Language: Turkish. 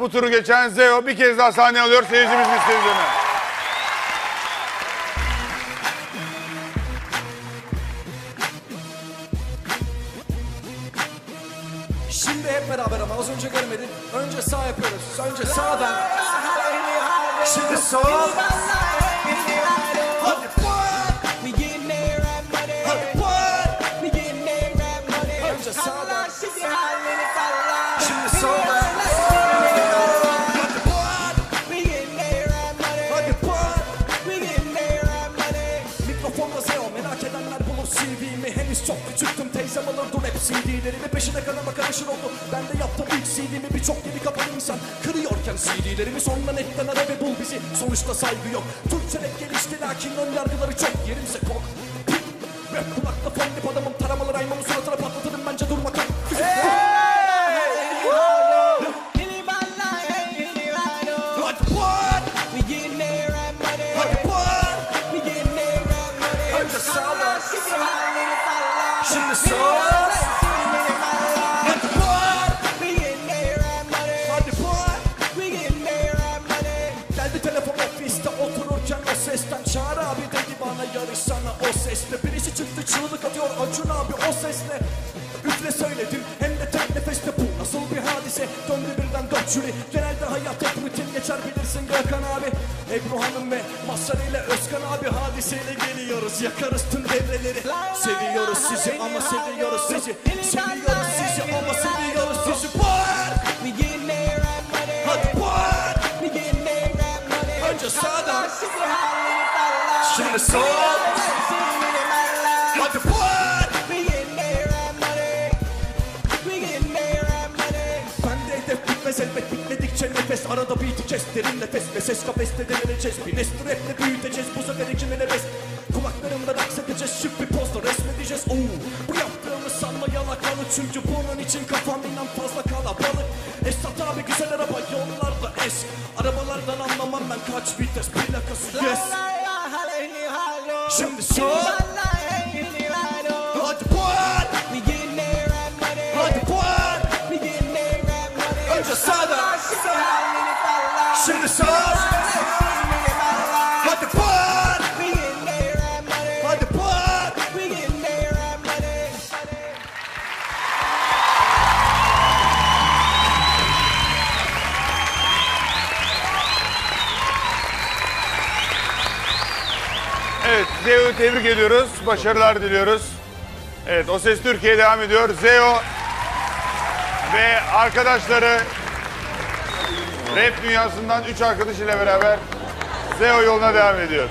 bu turu geçen Zeo bir kez daha sahne alıyor seyircimiz istediğini. Şimdi hep beraber ama az önce görmedin. Önce sağ yapıyoruz. Önce sağdan. Şimdi sol. Henüz çok küçüktüm teyzem alırdı hep CD'lerimi Peşine kanama karışır oldu. Ben de yaptım ilk CD'mi birçok yeni kapalı insan. Kırıyorken CD'lerimi sonra netten ara ve bul bizi. Sonuçta saygı yok. Türkçe rap gelişti lakin ön yargıları çok Yerimse kok Rap kulakta fondip adamım sesten Çağır abi dedi bana yarışsana o sesle Birisi çıktı çığlık atıyor Acun abi o sesle Üfle söyledim hadise Döndü birden dört jüri Genelde hayat hep rutin geçer bilirsin Gökhan abi. Ebru Hanım ve Mazhar ile Özkan abi Hadiseyle geliyoruz. Yakarız tüm devreleri. Seviyoruz sizi ama seviyoruz sizi. Seviyoruz sizi ama seviyoruz sizi. money. Hadi money. Önce sağdan. Şimdi sol bitmedikçe nefes Arada beat'i kes derin nefes ve ses kafeste deneneceğiz Bir nesli raple büyüteceğiz bu sefer ikimine bes Kulaklarımda raks edeceğiz şık bir pozda resmedeceğiz. Oo, Bu yaptığımız sanma yalakalı çünkü bunun için kafam inan fazla kalabalık. Esat abi güzel araba yollarda es. Arabalardan anlamam ben kaç vites plakası yes. Şimdi sol right money. Evet Zeo'yu tebrik ediyoruz. Başarılar diliyoruz. Evet O Ses Türkiye devam ediyor. Zeo ve arkadaşları rap dünyasından 3 arkadaşıyla beraber Zeo yoluna devam ediyor.